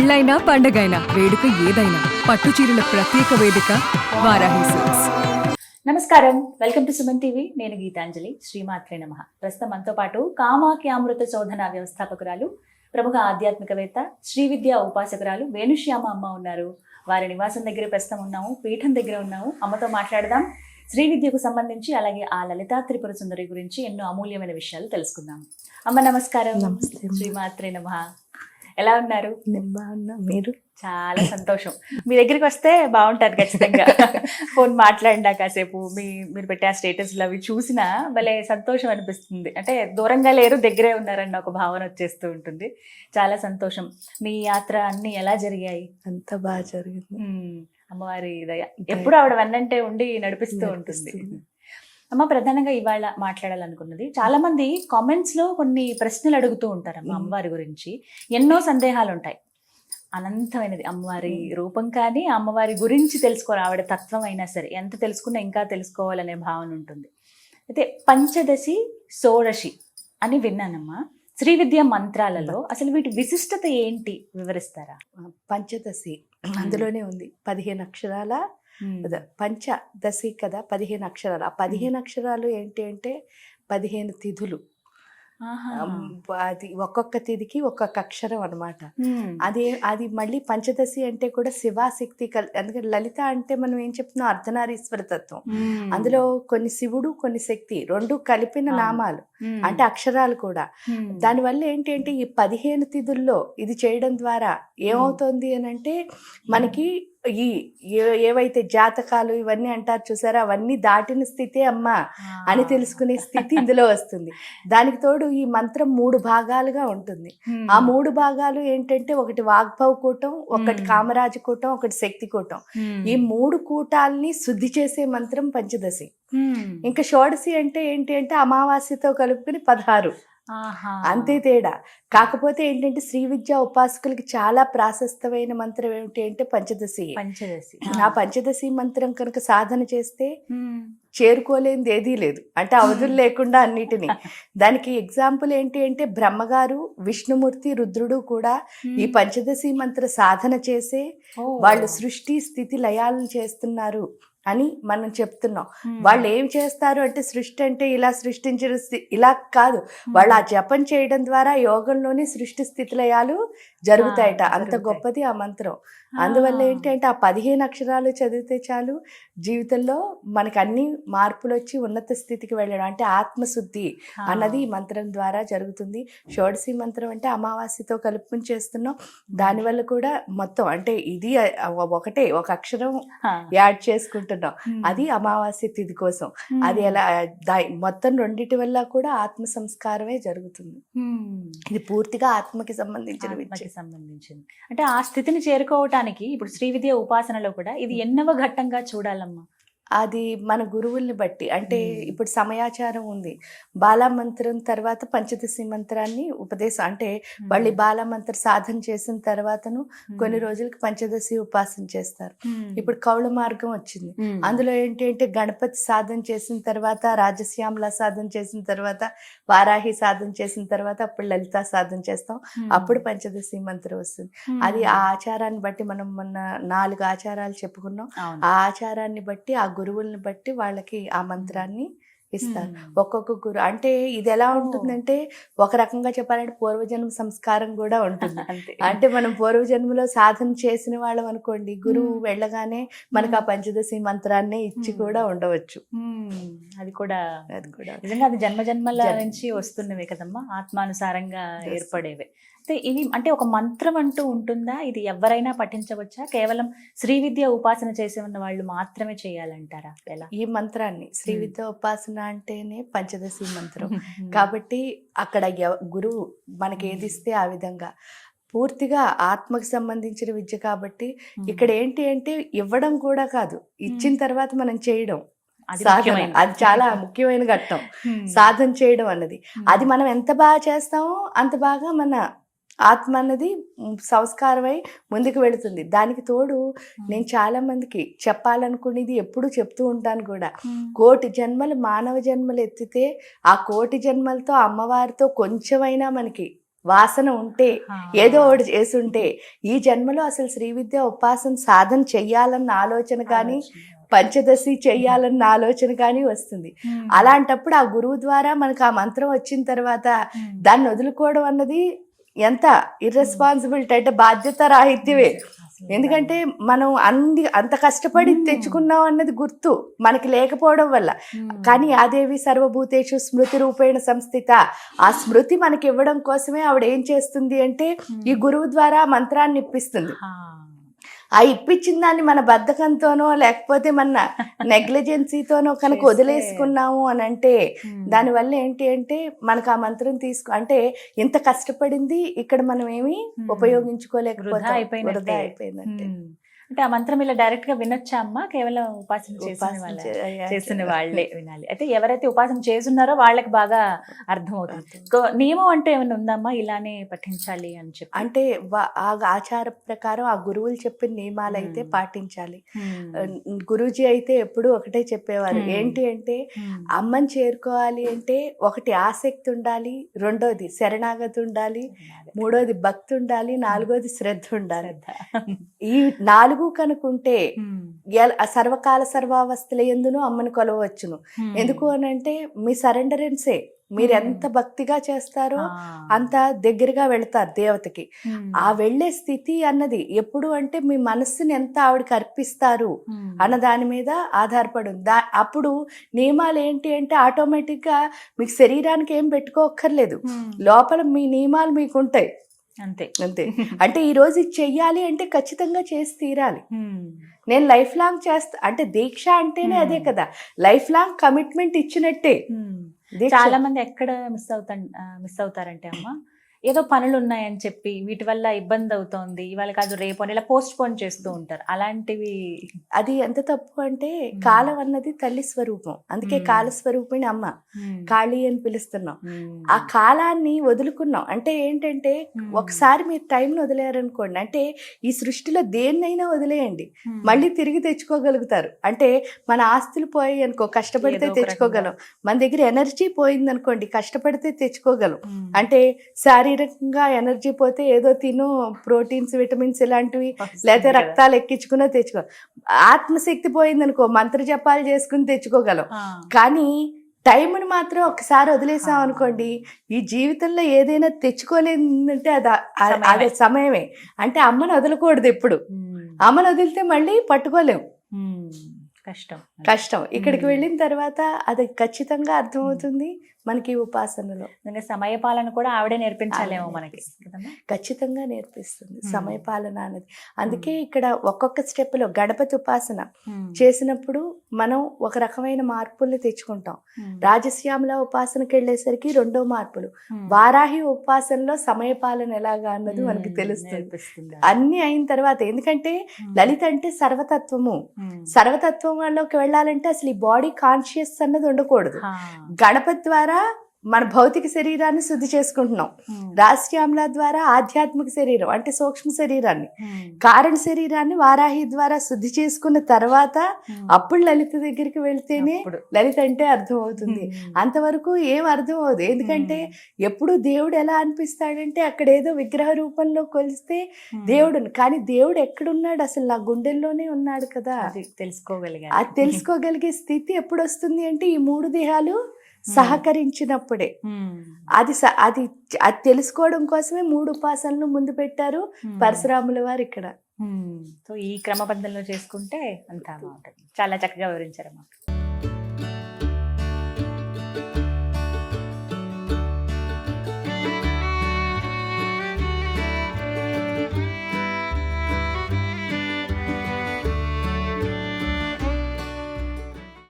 పెళ్ళైనా పండగైనా వేడుక ఏదైనా పట్టు చీరల ప్రత్యేక వేదిక వారాహి సిల్క్స్. నమస్కారం. Welcome to Suman TV. నేను గీతాంజలి. శ్రీమాత్రే నమ. ప్రస్తుతం మనతో పాటు కామాఖ్య అమృత శోధన వ్యవస్థాపకురాలు ప్రముఖ ఆధ్యాత్మికవేత్త శ్రీ విద్యా ఉపాసకురాలు వేణుశ్యామ అమ్మ ఉన్నారు. వారి నివాసం దగ్గర ప్రస్తుతం ఉన్నాము. పీఠం దగ్గర ఉన్నాము. అమ్మతో మాట్లాడదాం. శ్రీ విద్యకు సంబంధించి అలాగే ఆ లలితా త్రిపుర సుందరి గురించి ఎన్నో అమూల్యమైన విషయాలు తెలుసుకుందాం. అమ్మ నమస్కారం. శ్రీమాత్రే నమ. ఎలా ఉన్నారు? నేను బాగున్నా. మీరు? చాలా సంతోషం. మీ దగ్గరికి వస్తే బాగుంటారు ఖచ్చితంగా. ఫోన్ మాట్లాడినా కాసేపు మీ మీరు పెట్టే ఆ స్టేటస్లు అవి చూసినా భలే సంతోషం అనిపిస్తుంది. అంటే దూరంగా లేరు దగ్గరే ఉన్నారన్న ఒక భావన వచ్చేస్తూ ఉంటుంది. చాలా సంతోషం. మీ యాత్ర అన్ని ఎలా జరిగాయి? అంతా బాగా జరిగింది. అమ్మవారి దయ. ఎప్పుడు ఆవిడ వన్నంటే ఉండి నడిపిస్తూ ఉంటుంది. అమ్మ ప్రధానంగా ఇవాళ మాట్లాడాలనుకున్నది చాలా మంది కామెంట్స్లో కొన్ని ప్రశ్నలు అడుగుతూ ఉంటారమ్మ మ్మ్. అమ్మవారి గురించి. ఎన్నో సందేహాలు ఉంటాయి అనంతమైనది అమ్మవారి మ్మ్. రూపం కానీ అమ్మవారి గురించి తెలుసుకోవాలి ఆవిడ తత్వం అయినా సరే. ఎంత తెలుసుకున్నా ఇంకా తెలుసుకోవాలనే భావన ఉంటుంది. అయితే పంచదశి షోడశి అని విన్నానమ్మా. శ్రీ విద్యా మంత్రాలలో అసలు వీటి విశిష్టత ఏంటి? వివరిస్తారా? పంచదశి అందులోనే ఉంది. పదిహేను అక్షరాల పంచదశి కదా పదిహేను అక్షరాలు. ఆ పదిహేను అక్షరాలు ఏంటి అంటే పదిహేను తిథులు. అది ఒక్కొక్క తిథికి ఒక్కొక్క అక్షరం అన్నమాట. మ్మ్. అది అది మళ్ళీ పంచదశి అంటే కూడా శివాశక్తి కల్ అందుకని లలిత అంటే మనం ఏం చెప్తున్నాం? అర్ధనారీశ్వర తత్వం. అందులో కొన్ని శివుడు కొన్ని శక్తి రెండు కలిపిన. నామాలు. అంటే అక్షరాలు కూడా. దానివల్ల ఏంటి అంటే ఈ పదిహేను తిథుల్లో ఇది చేయడం ద్వారా ఏమవుతుంది అని అంటే మనకి ఈ ఏ- ఏవైతే జాతకాలు ఇవన్నీ అంటారు చూసారా అవన్నీ దాటిన స్థితే అమ్మా అని తెలుసుకునే స్థితి ఇందులో వస్తుంది దానికి తోడు ఈ మంత్రం మూడు భాగాలుగా ఉంటుంది. ఆ మూడు భాగాలు ఏంటంటే ఒకటి వాగ్భవ కూటం ఒకటి. కామరాజ కూటం ఒకటి శక్తి కూటం. ఈ మూడు కూటాల్ని శుద్ధి చేసే మంత్రం పంచదశి. ఇంకా షోడశి అంటే ఏంటి అంటే అమావాస్యతో కలుపుకుని పదహారు. అంతే తేడా. కాకపోతే ఏంటంటే శ్రీ విద్యా ఉపాసకులకి చాలా ప్రాశస్తమైన మంత్రం ఏమిటి అంటే పంచదశి. పంచదశి. ఆ. పంచదశి మంత్రం కనుక సాధన చేస్తే మ్మ్. చేరుకోలేనిది ఏదీ లేదు. అంటే అవధులు లేకుండా అన్నిటిని. దానికి ఎగ్జాంపుల్ ఏంటి అంటే బ్రహ్మగారు విష్ణుమూర్తి రుద్రుడు కూడా ఈ పంచదశి మంత్ర సాధన చేసే. వాళ్ళు సృష్టి స్థితి లయాలను చేస్తున్నారు. అని మనం చెప్తున్నాం. వాళ్ళు ఏం చేస్తారు అంటే సృష్టి అంటే ఇలా సృష్టించిన ఇలా కాదు. వాళ్ళు ఆ జపం చేయడం ద్వారా యోగంలోనే సృష్టి స్థితి లయాలు జరుగుతాయట అంత. గొప్పది ఆ మంత్రం. అందువల్ల. ఏంటంటే ఆ పదిహేను అక్షరాలు చదివితే చాలు జీవితంలో మనకి అన్ని మార్పులు వచ్చి ఉన్నత స్థితికి వెళ్ళడం అంటే ఆత్మశుద్ధి. అన్నది ఈ మంత్రం ద్వారా జరుగుతుంది షోడశి మంత్రం అంటే అమావాస్యతో కలుపుకుని చేస్తున్నాం దానివల్ల కూడా మొత్తం అంటే ఇది ఒకటే ఒక అక్షరం. యాడ్ చేసుకుంటున్నాం. అది అమావాస్య తిథి కోసం. అది ఎలా దా- మొత్తం రెండిటి వల్ల కూడా ఆత్మ సంస్కారమే జరుగుతుంది. ఇది పూర్తిగా ఆత్మకి సంబంధించిన సంబంధించింది అంటే ఆ స్థితిని చూడడానికి ఇప్పుడు శ్రీ విద్య ఉపాసనలో కూడా ఇది ఎన్నవ ఘట్టంగా చూడాలమ్మా. అది మన గురువుల్ని బట్టి. అంటే. ఇప్పుడు సమయాచారం ఉంది. బాలా మంత్రం తర్వాత పంచదశి మంత్రాన్ని ఉపదేశం అంటే మళ్ళీ బాలా మంత్ర సాధన చేసిన తర్వాతను కొన్ని రోజులకి పంచదశి ఉపాసన చేస్తారు. ఇప్పుడు కౌళ మార్గం వచ్చింది. అందులో ఏంటి అంటే గణపతి సాధన చేసిన తర్వాత రాజశ్యామల సాధన చేసిన తర్వాత వారాహి సాధన చేసిన తర్వాత అప్పుడు లలిత సాధన చేస్తాం. అప్పుడు పంచదశి మంత్రం వస్తుంది. అది ఆ ఆచారాన్ని బట్టి మనం మొన్న నాలుగు ఆచారాలు చెప్పుకున్నాం. ఆ ఆచారాన్ని బట్టి ఆ గురువుల్ని బట్టి వాళ్ళకి ఆ మంత్రాన్ని ఇస్తారు. ఒక్కొక్క గురు అంటే ఇది ఎలా ఉంటుందంటే ఒక రకంగా చెప్పాలంటే పూర్వజన్మ సంస్కారం కూడా ఉంటుంది అంటే మనం పూర్వజన్మలో సాధన చేసిన వాళ్ళం అనుకోండి గురువు. వెళ్ళగానే మనకు ఆ పంచదశి మంత్రాన్నే ఇచ్చి. కూడా ఉండవచ్చు. అది కూడా అది కూడా నిజంగా అది జన్మ జన్మల జన్మ. నుంచి వస్తున్నవే కదమ్మా ఆత్మానుసారంగా. ఏర్పడేవే అయితే ఇవి అంటే ఒక మంత్రం అంటూ ఉంటుందా? ఇది ఎవరైనా పఠించవచ్చా? కేవలం శ్రీ విద్య ఉపాసన చేసి ఉన్న వాళ్ళు మాత్రమే చేయాలంటారా? ఎలా? ఈ మంత్రాన్ని శ్రీ. విద్య ఉపాసన అంటేనే పంచదశి మంత్రం. కాబట్టి అక్కడ గురువు మనకి ఏది ఇస్తే ఆ విధంగా. పూర్తిగా ఆత్మకి సంబంధించిన విద్య కాబట్టి ఇక్కడ ఏంటి అంటే ఇవ్వడం కూడా కాదు. ఇచ్చిన తర్వాత మనం చేయడం. అది సాధన. అది చాలా ముఖ్యమైన ఘట్టం. సాధన చేయడం అన్నది. అది మనం ఎంత బాగా చేస్తామో అంత బాగా మన ఆత్మ అన్నది సంస్కారమై ముందుకు వెళుతుంది. దానికి తోడు నేను చాలా మందికి చెప్పాలనుకునేది ఎప్పుడూ చెప్తూ ఉంటాను కూడా. కోటి జన్మలు మానవ జన్మలు ఎత్తితే ఆ కోటి జన్మలతో అమ్మవారితో కొంచెమైనా మనకి వాసన ఉంటే ఏదో ఒకటి చేసుంటే ఈ జన్మలో అసలు శ్రీ విద్య ఉపాసన సాధన చెయ్యాలన్న ఆలోచన కానీ పంచదశి చెయ్యాలన్న ఆలోచన కానీ వస్తుంది. అలాంటప్పుడు ఆ గురువు ద్వారా మనకు ఆ మంత్రం వచ్చిన తర్వాత దాన్ని వదులుకోవడం అన్నది ఎంత ఇర్రెస్పాన్సిబిలిటీ అంటే బాధ్యత రాహిత్యమే ఎందుకంటే మనం అన్ని అంత కష్టపడి Hmm. తెచ్చుకున్నాం అన్నది గుర్తు. మనకి లేకపోవడం వల్ల. కానీ ఆదేవి సర్వభూతేషు స్మృతి రూపేణ సంస్థిత. ఆ స్మృతి మనకి ఇవ్వడం కోసమే ఆవిడ ఏం చేస్తుంది అంటే ఈ గురువు ద్వారా మంత్రాన్ని ఇప్పిస్తుంది. ఆ ఇప్పించిన దాన్ని మన బద్ధకంతోనో లేకపోతే మన నెగ్లిజెన్సీతోనో కనుక వదిలేసుకున్నాము అని అంటే దానివల్ల ఏంటి అంటే మనకు ఆ మంత్రం తీసుకు అంటే ఇంత కష్టపడింది ఇక్కడ మనం ఏమి. ఉపయోగించుకోలేకపోతే. అయిపోయినట్టే. అంటే ఆ మంత్రం ఇలా డైరెక్ట్గా వినొచ్చా అమ్మా కేవలం ఉపాసన చేసిన వాళ్ళ చే- చేసిన వాళ్ళే వినాలి అయితే ఎవరైతే ఉపాసన చేస్తున్నారో వాళ్ళకి బాగా అర్థమవుతుంది గో- నియమం అంటే ఏమైనా ఉందమ్మా ఇలానే పఠించాలి అని చెప్పి అంటే ఆ ఆచార ప్రకారం ఆ గురువులు చెప్పిన నియమాలు అయితే. పాటించాలి. గురూజీ అయితే ఎప్పుడు ఒకటే చెప్పేవారు. ఏంటి అంటే. అమ్మని చేరుకోవాలి అంటే ఒకటి ఆసక్తి ఉండాలి రెండోది శరణాగతి ఉండాలి మూడోది భక్తి ఉండాలి నాలుగోది శ్రద్ధ ఉండాలి. ఈ నాలుగు కనుకుంటే ఉమ్. ఎల్- సర్వకాల సర్వావస్థల ఎందును అమ్మని కొలవచ్చును. ఎందుకు అని అంటే మీ సరెండరెన్సే మీరు. ఎంత భక్తిగా చేస్తారో. అంత దగ్గరగా వెళ్తారు దేవతకి. ఆ వెళ్ళే స్థితి అన్నది ఎప్పుడు అంటే మీ మనస్సుని ఎంత ఆవిడకి అర్పిస్తారు. అన్న దాని మీద ఆధారపడి దా అప్పుడు నియమాలు ఏంటి అంటే ఆటోమేటిక్గా మీకు శరీరానికి ఏం పెట్టుకోక్కర్లేదు. లోపల మీ నియమాలు మీకు ఉంటాయి అంతే అంతే అంటే ఈ రోజు ఇది చెయ్యాలి అంటే ఖచ్చితంగా చేసి తీరాలి. నేను లైఫ్ లాంగ్ చేస్తా అంటే దీక్ష అంటేనే. అదే కదా లైఫ్ లాంగ్ కమిట్మెంట్ ఇచ్చినట్టే. చాలా మంది ఎక్కడ మిస్ అవుతా మిస్ అవుతారంటే అమ్మ ఏదో పనులు ఉన్నాయని చెప్పి వీటి వల్ల ఇబ్బంది అవుతోంది. ఇవాళ కాదు రేపు అని ఇలా పోస్ట్ పోన్ చేస్తూ ఉంటారు. అలాంటివి అది ఎంత తప్పు అంటే కాలం అన్నది తల్లి స్వరూపం. అందుకే. కాల స్వరూపిణి అమ్మ. కాళీ అని పిలుస్తున్నాం. ఆ కాలాన్ని వదులుకున్నాం. అంటే ఏంటంటే. ఒకసారి మీరు టైంని వదిలేరనుకోండి. అంటే ఈ సృష్టిలో దేన్నైనా వదిలేయండి. మళ్ళీ తిరిగి తెచ్చుకోగలుగుతారు. అంటే మన ఆస్తులు పోయి అనుకో కష్టపడితే తెచ్చుకోగలం. మన దగ్గర ఎనర్జీ పోయింది అనుకోండి కష్టపడితే తెచ్చుకోగలం. అంటే శారీరకంగా ఎనర్జీ పోతే ఏదో తిను ప్రోటీన్స్ విటమిన్స్ ఇలాంటివి లేకపోతే కదా. రక్తాలు ఎక్కించుకున్నా తెచ్చుకో ఆత్మశక్తి పోయింది అనుకో మంత్ర జపాలు చేసుకుని తెచ్చుకోగలం. కానీ టైంని మాత్రం ఒకసారి వదిలేసాం అనుకోండి ఈ జీవితంలో ఏదైనా తెచ్చుకోలేదంటే అది. అదే సమయమే అంటే అమ్మని వదలకూడదు ఎప్పుడు. అమ్మని వదిలితే మళ్ళీ పట్టుకోలేం ఉమ్. కష్టం కష్టం ఇక్కడికి. వెళ్ళిన తర్వాత అది ఖచ్చితంగా అర్థమవుతుంది మనకి ఉపాసనలో నిజంగా సమయ పాలన కూడా ఆవిడే నేర్పించాలేమో మనకి? ఖచ్చితంగా నేర్పిస్తుంది. సమయపాలన అనేది అందుకే ఇక్కడ ఒక్కొక్క స్టెప్లో గణపతి ఉపాసన. చేసినప్పుడు మనం ఒక రకమైన మార్పుల్ని తెచ్చుకుంటాం. రాజశ్యామల ఉపాసనకి వెళ్ళేసరికి రెండో మార్పులు. వారాహి ఉపాసనలో సమయపాలన ఎలాగా అన్నది మనకి. తెలుస్తుంది. అన్ని అయిన తర్వాత ఎందుకంటే. లలిత అంటే సర్వతత్వము. సర్వతత్వంలోకి వెళ్ళాలంటే అసలు ఈ బాడీ కాన్షియస్ అన్నది ఉండకూడదు. గణపతి ద్వారా మన భౌతిక శరీరాన్ని శుద్ధి చేసుకుంటున్నాం ఉమ్. రాశ్యామల ద్వారా ఆధ్యాత్మిక శరీరం అంటే సూక్ష్మ శరీరాన్ని ఉమ్. కారణ శరీరాన్ని వారాహి ద్వారా శుద్ధి చేసుకున్న తర్వాత ఉమ్. అప్పుడు లలిత దగ్గరికి వెళ్తేనే. లలిత అంటే అర్థం అవుతుంది. అంతవరకు ఏం అర్థం అవదు ఎందుకంటే ఎప్పుడు దేవుడు ఎలా అనిపిస్తాడంటే అక్కడ ఏదో విగ్రహ రూపంలో కొలిస్తే. దేవుడు కానీ దేవుడు ఎక్కడున్నాడు అసలు నా గుండెల్లోనే ఉన్నాడు కదా అది తెలుసుకోగలిగారు అది తెలుసుకోగలిగే స్థితి ఎప్పుడు వస్తుంది అంటే ఈ మూడు దేహాలు సహకరించినప్పుడే. అది అది అది తెలుసుకోవడం కోసమే మూడు ఉపాసనలు ముందు పెట్టారు. పరశురాముల వారు ఇక్కడ. సో ఈ క్రమబద్ధంలో చేసుకుంటే అంతా బాగుంటుంది చాలా చక్కగా వివరించారమ్మా